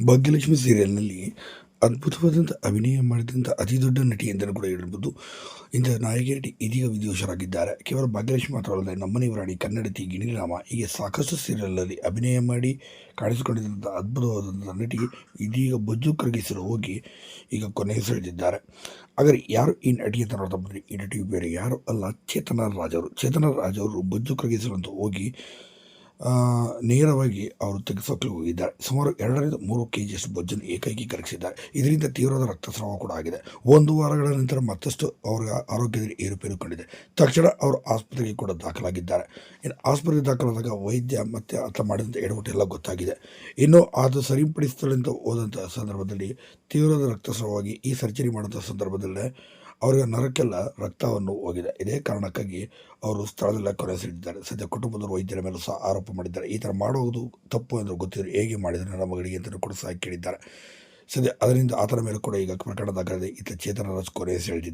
ಭಾಗ್ಯಲಕ್ಷ್ಮಿ ಸೀರಿಯಲ್ನಲ್ಲಿ ಅದ್ಭುತವಾದಂಥ ಅಭಿನಯ ಮಾಡಿದಂಥ ಅತಿ ದೊಡ್ಡ ನಟಿ ಅಂತಲೂ ಕೂಡ ಹೇಳ್ಬೋದು. ಇಂಥ ನಾಯಕಿ ನಟಿ ಇದೀಗ ವಿಧಿವಶರಾಗಿದ್ದಾರೆ ಕೇವಲ ಭಾಗ್ಯಲಕ್ಷ್ಮಿ ಮಾತ್ರವಲ್ಲದೆ ನಮ್ಮನೆ ರಾಣಿ ಕನ್ನಡತಿ ಗಿಣಿರಾಮ ಹೀಗೆ ಸಾಕಷ್ಟು ಸೀರಿಯಲ್ನಲ್ಲಿ ಅಭಿನಯ ಮಾಡಿ ಕಾಣಿಸಿಕೊಂಡಿದ್ದಂಥ ಅದ್ಭುತವಾದಂಥ ನಟಿ ಇದೀಗ ಬೊಜ್ಜು ಕರಗಿಸಲು ಹೋಗಿ ಈಗ ಕೊನೆಯುಸಿರೆಳೆದಿದ್ದಾರೆ ಆದರೆ ಯಾರು ಈ ನಟಿ ಅಂತ ನೋಡ್ತಾ ಬಂದರೆ ಈ ನಟಿ ಬೇರೆ ಯಾರು? ಅಲ್ಲ ಚೇತನ ರಾಜವರು ಚೇತನ ರಾಜವರು ಬಜ್ಜು ಕರಗಿಸಲು ಅಂತ ಹೋಗಿ ನೇರವಾಗಿ ಅವರು ತೆಗೆಸೋಕೆ ಹೋಗಿದ್ದಾರೆ ಸುಮಾರು ಎರಡರಿಂದ ಮೂರು ಕೆ ಜಿಯಷ್ಟು ಬೊಜ್ಜನ್ನು ಏಕೈಕಿ ಕರಗಿಸಿದ್ದಾರೆ. ಇದರಿಂದ ತೀವ್ರವಾದ ರಕ್ತಸ್ರಾವ ಕೂಡ ಆಗಿದೆ. ಒಂದು ವಾರಗಳ ನಂತರ ಮತ್ತಷ್ಟು ಅವರ ಆರೋಗ್ಯದಲ್ಲಿ ಏರುಪೇರು ಕಂಡಿದೆ. ತಕ್ಷಣ ಅವರು ಆಸ್ಪತ್ರೆಗೆ ಕೂಡ ದಾಖಲಾಗಿದ್ದಾರೆ. ಇನ್ನು ಆಸ್ಪತ್ರೆಗೆ ದಾಖಲಾದಾಗ ವೈದ್ಯ ಮತ್ತು ಆತ ಮಾಡಿದಂಥ ಎಡವಟ್ಟು ಎಲ್ಲ ಗೊತ್ತಾಗಿದೆ. ಇನ್ನು ಅದು ಸರಿಪಡಿಸ್ತಾಳೆ ಅಂತ ಹೋದಂಥ ಸಂದರ್ಭದಲ್ಲಿ ತೀವ್ರದ ರಕ್ತಸ್ರಾವವಾಗಿ ಈ ಸರ್ಜರಿ ಮಾಡೋಂಥ ಸಂದರ್ಭದಲ್ಲೇ ಅವರಿಗೆ ನರಕ್ಕೆಲ್ಲ ರಕ್ತವನ್ನು ಹೋಗಿದೆ. ಇದೇ ಕಾರಣಕ್ಕಾಗಿ ಅವರು ಸ್ಥಳದಲ್ಲೇ ಕೊನೆಸಿಟ್ಟಿದ್ದಾರೆ ಸದ್ಯ ಕುಟುಂಬದವರು ವೈದ್ಯರ ಮೇಲೆ ಸಹ ಆರೋಪ ಮಾಡಿದ್ದಾರೆ. ಈ ಥರ ಮಾಡುವುದು ತಪ್ಪು ಎಂದು ಗೊತ್ತಿದ್ರು ಹೇಗೆ ಮಾಡಿದರೆ ನನ್ನ ಮಗಳಿಗೆ ಅಂತಲೂ ಕೂಡ ಸಹ ಕೇಳಿದ್ದಾರೆ. ಸದ್ಯ ಅದರಿಂದ ಆತನ ಮೇಲೆ ಕೂಡ ಈಗ ಪ್ರಕರಣ ದಾಖಲಿದೆ ಈತ ಚೇತನ ರಾಜ್ ಕೊನೆಸಿಳಿದಿದ್ದಾರೆ